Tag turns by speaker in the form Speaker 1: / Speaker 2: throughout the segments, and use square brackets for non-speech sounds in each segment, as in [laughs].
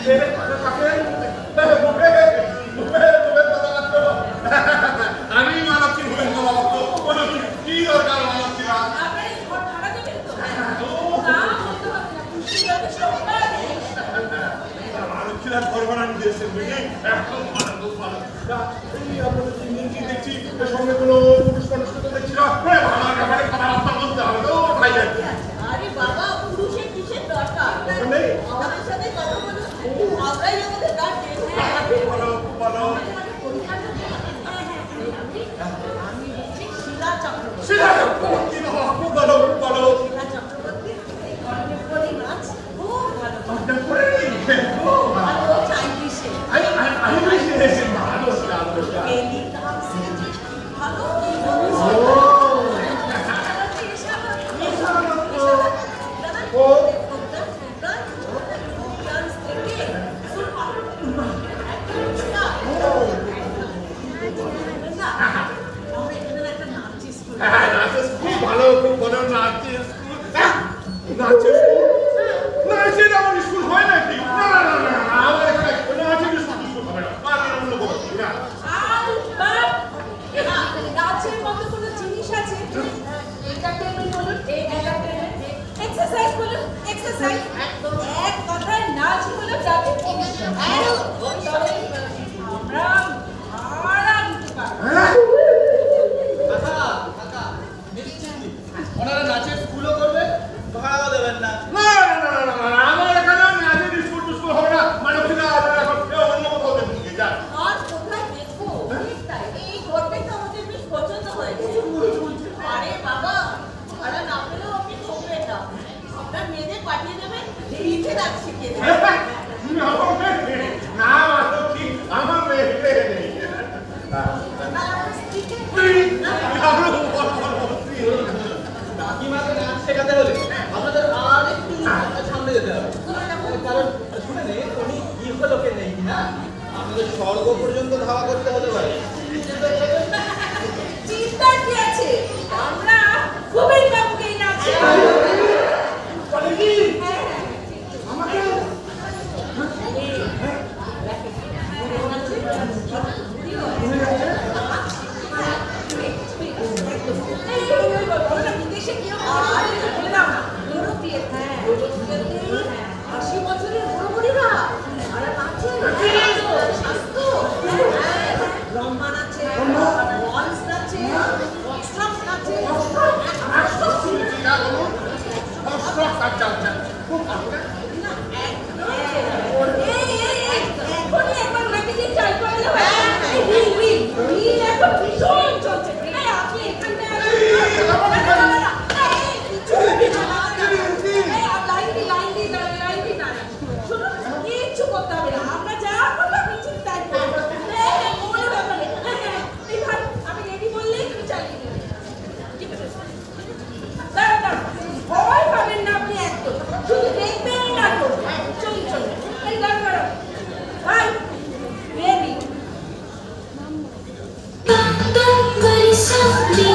Speaker 1: আমি [laughs]
Speaker 2: bang bang barisan di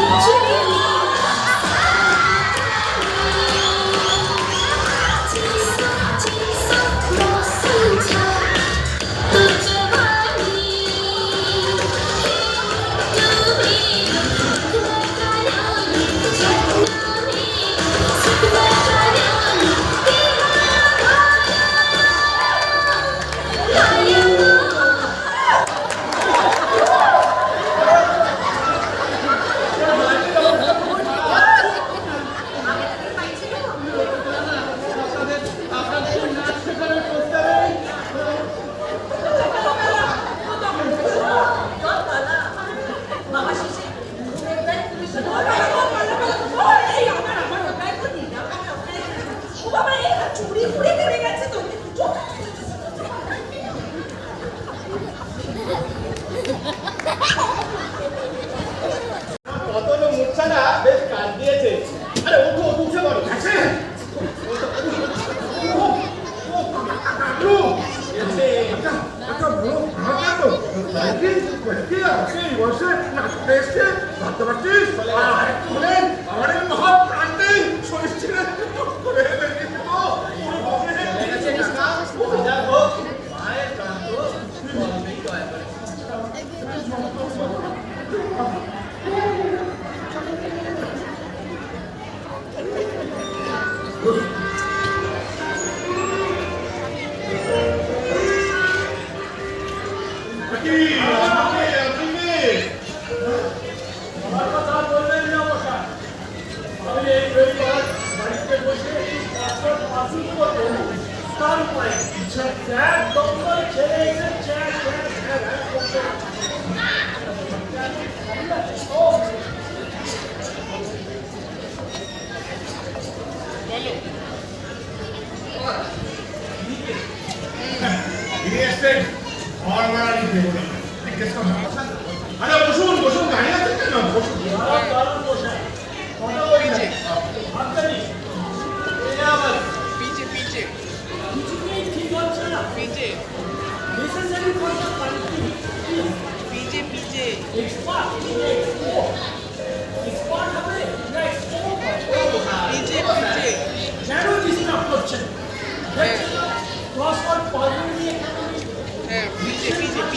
Speaker 2: Real estate or money.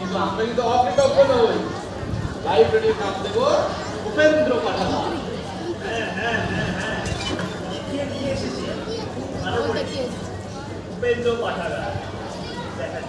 Speaker 2: কিন্তু
Speaker 1: আমরা
Speaker 3: কিন্তু অকৃতজ্ঞ নই লাইব্রেরির নাম দেব উপেন্দ্র
Speaker 2: পাঠালা উপেন্দ্র
Speaker 1: পাঠালা দেখা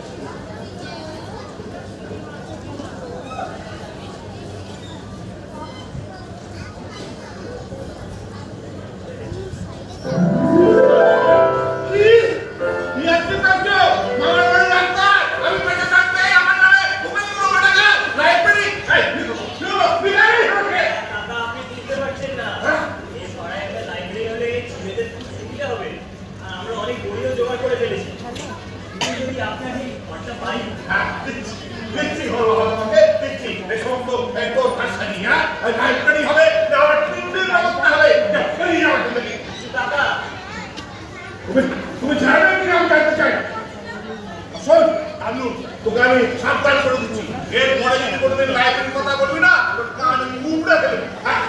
Speaker 1: তুমি তুমি চাইবে কি আমি চাইতে চাই? শোন আমি তোকে আমি সাবধান করে দিচ্ছি। এর পরে যদি কোনোদিন লাইফের কথা বলবি না তোর কান মুখটা ফেলবি। হ্যাঁ,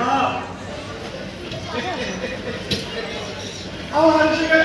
Speaker 1: হ্যাঁ আমার সেখানে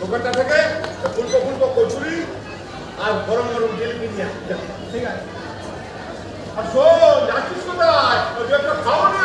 Speaker 1: দোকানটা থেকে ফুলকো ফুলকো কচুরি আর গরম গরম জিলিপি নিয়ে
Speaker 3: ঠিক আছে।
Speaker 1: আর শোন, যাচ্ছিস কোথায়?
Speaker 4: খাব
Speaker 3: না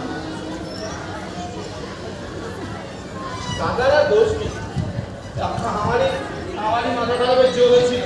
Speaker 5: Parabéns, Joe.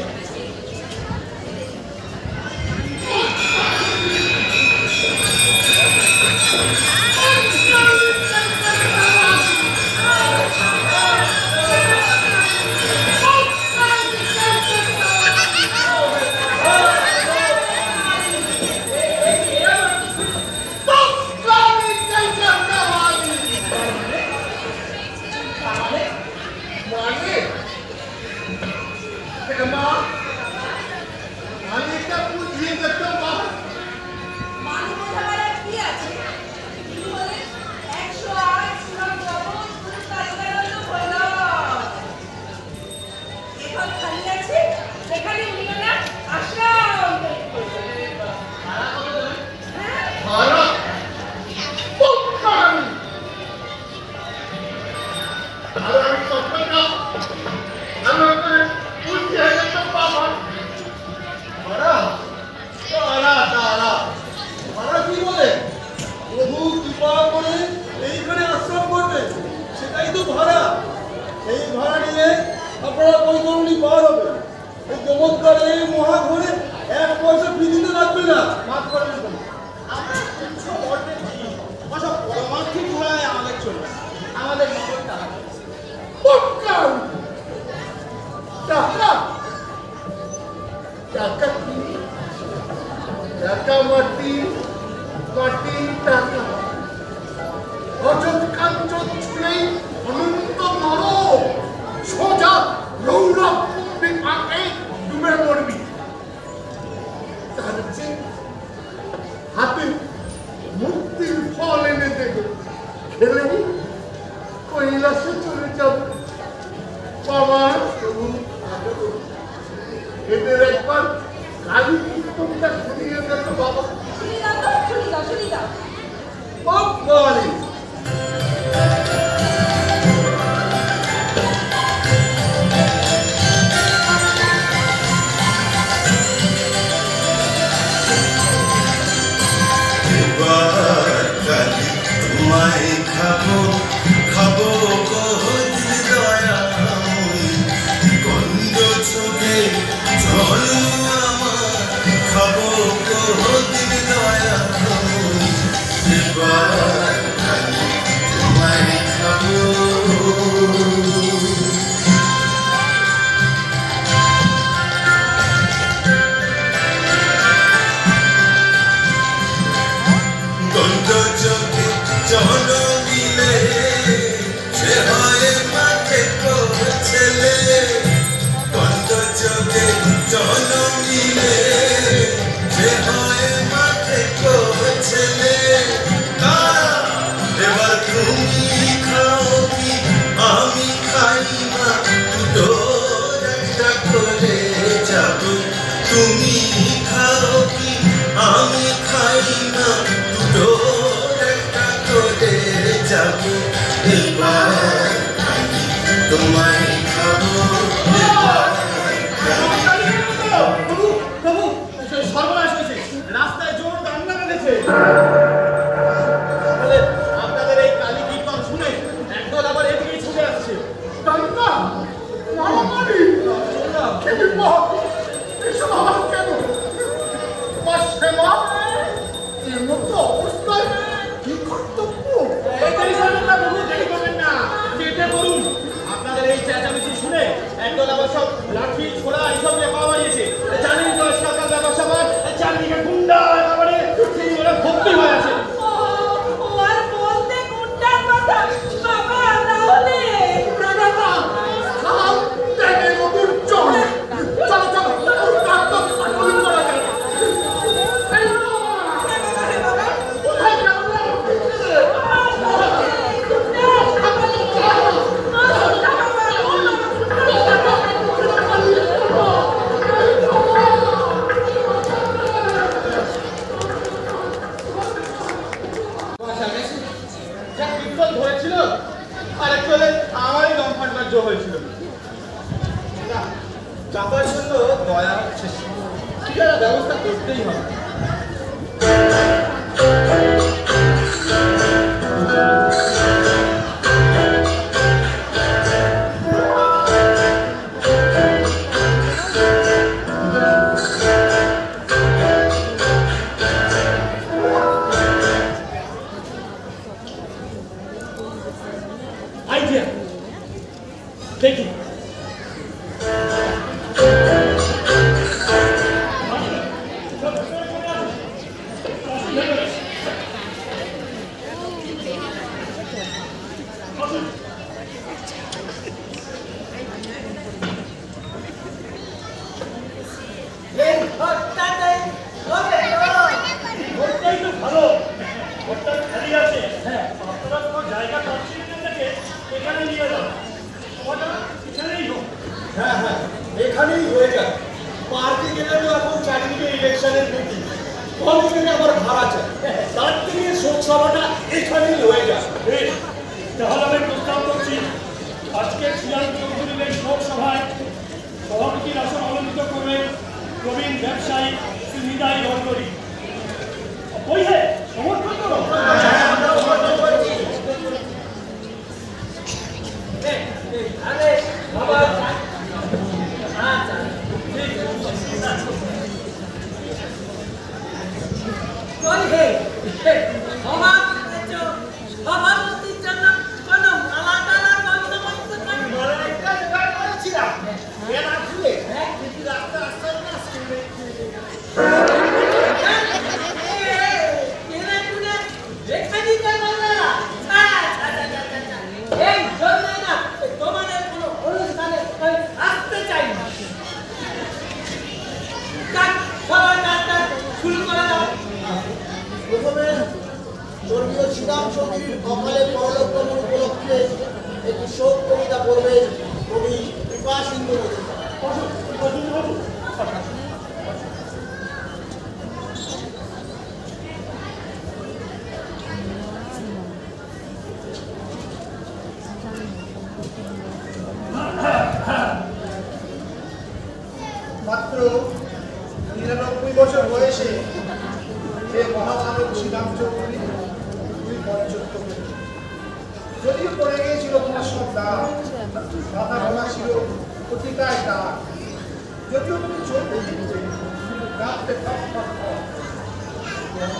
Speaker 5: ভাবেই হয়ে
Speaker 1: যায়।
Speaker 3: পার্কে গেলে তো এখন চারিদিকে ইলেকশনের মিটিং কম থেকে আবার ভাড়া চাই? তার থেকে শোকসভাটা এখানেই হয়ে যায়।
Speaker 2: তাহলে আমি প্রস্তাব করছি আজকে সিরাজ চৌধুরীর শোকসভায় সভাপতির আসন অলঙ্কিত করবেন প্রবীণ ব্যবসায়ী শ্রী নিদাই গঙ্গরী ওই হ্যাঁ সমর্থন করো।
Speaker 6: আরে বাবা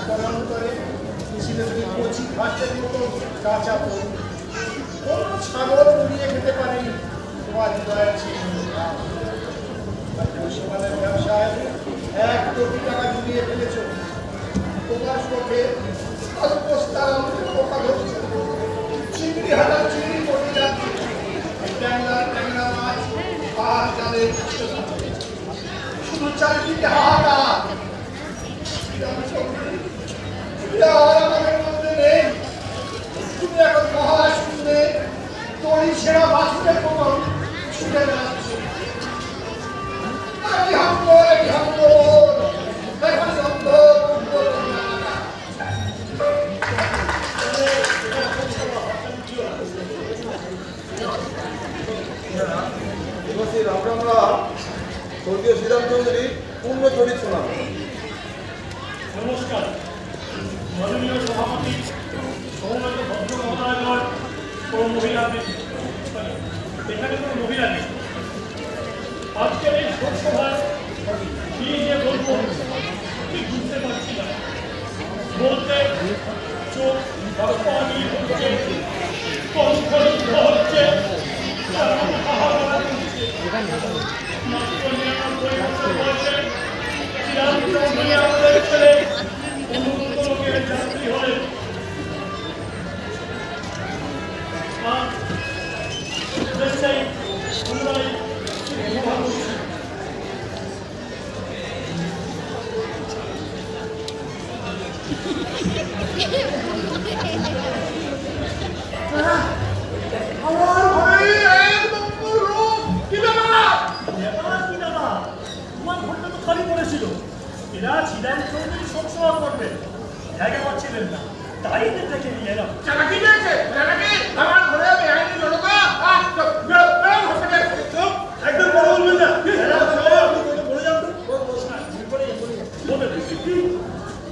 Speaker 6: পরান্তরে ছিল কচি ঘাসের মতো কাঁচা পড়ি কোন ছাগল উড়িয়ে খেতে পারেনি তোমার হৃদয়ের ছিল ব্যবসায় এক কোটি টাকা জুড়িয়ে ফেলেছ তোমার চোখে চিংড়ি হাজার চিংড়ি পড়ে যাচ্ছে ট্যাংরা ট্যাংরা মাছ আর জালে শুধু চারিদিকে হাহাকার। তুমি আর আমাদের মধ্যে নেই। তুমি এখন মহাশূন্যে তরি সেরা বাসুদের মতন ছুটে বেড়াচ্ছ। আমি হামলো আমি হামলো এখন অন্ধ বন্ধ
Speaker 7: দিবসী স্বর্গীয় শ্রীরাম চৌধুরী পূর্ণ চরিত্র নাম।
Speaker 2: নমস্কার। মাননীয় সভাপতি সৌমন্ত ভদ্র মহোদয়গণ কোনো মহিলাদের এখানে কোনো মহিলা নেই। আজকের এই শোকসভায় কি যে বলব ঠিক বুঝতে পারছি না। বলতে চোখ পানি হচ্ছে কণ্ঠ হচ্ছে। মাত্র নিরানব্বই বছর বয়সে চৌধুরী আমাদের ছেলে। এরা শ্রীরাম চৌধুরী সবসময় করবে জায়গা পাচ্ছিলেন না তাই নিয়ে এলাম
Speaker 1: চালাকি পেয়েছে চালাকি আমার ঘরে বেআইনি জনতা।
Speaker 2: একদম বড় বলবেন না।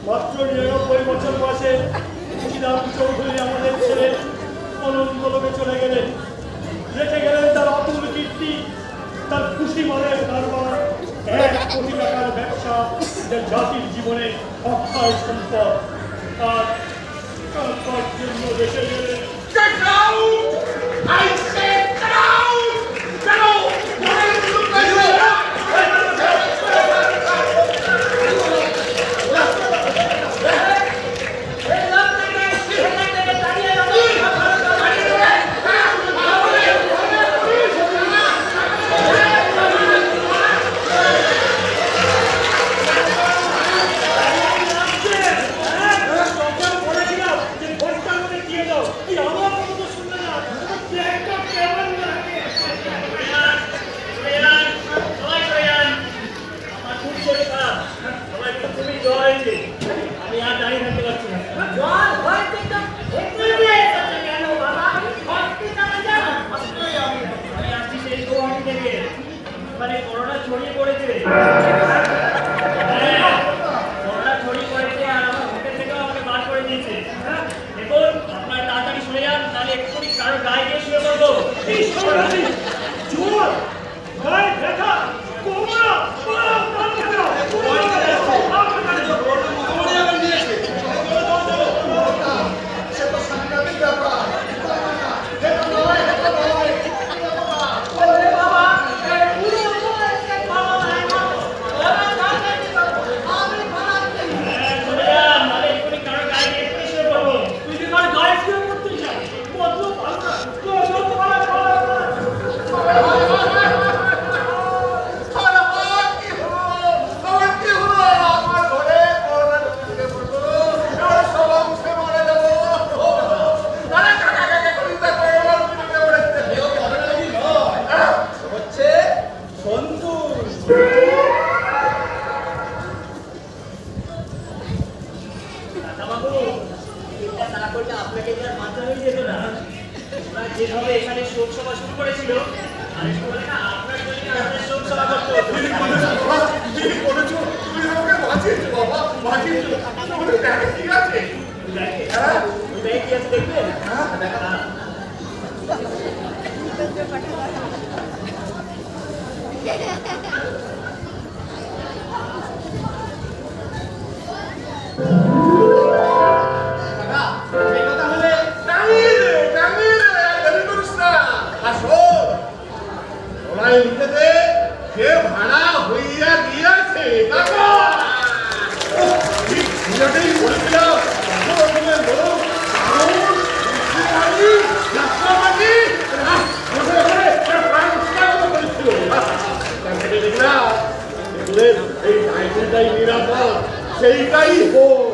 Speaker 2: মাত্র নিরানব্বই বছর বয়সে চৌধুরী আমাদের ছেলে অনন্ত লোকে চলে গেলেন রেখে গেলেন তার অতুল কীর্তি তার খুশি মনের কারবার এক কোটি টাকার ব্যবসা জাতির জীবনে অক্ষয় সম্পদ তার জন্য রেখে গেলেন এক্ষুনি কারও গায়ে গিয়ে শুয়ে পড়ব। জোর গায়ে ব্যথা কোমরা পাও, পাও, পাও, পাও,
Speaker 6: সে তো সাংঘাতিক ব্যাপার এটা নয় এটা নয় এটা নয়
Speaker 8: ওরে বাবা এই পুরো বয়সে বাবা নাই মা
Speaker 1: আপনাকে তো আর বাঁচানোই যেত না। ওরা যেভাবে এখানে শোক সভা শুরু করেছিল না আপনার জন্য আমাদের শোক সভা করতে হতো
Speaker 4: তুমি করেছ তুমি আমাকে বাঁচিয়েছো বাবা বাঁচিয়েছো। তোমাদের ব্যাগে ঠিক আছে? হ্যাঁ?
Speaker 1: ব্যাগে কি আছে দেখবেন?
Speaker 4: হ্যাঁ?
Speaker 1: হ্যাঁ।
Speaker 4: টাইটেলটাই নিরাপদ সেইটাই হোক।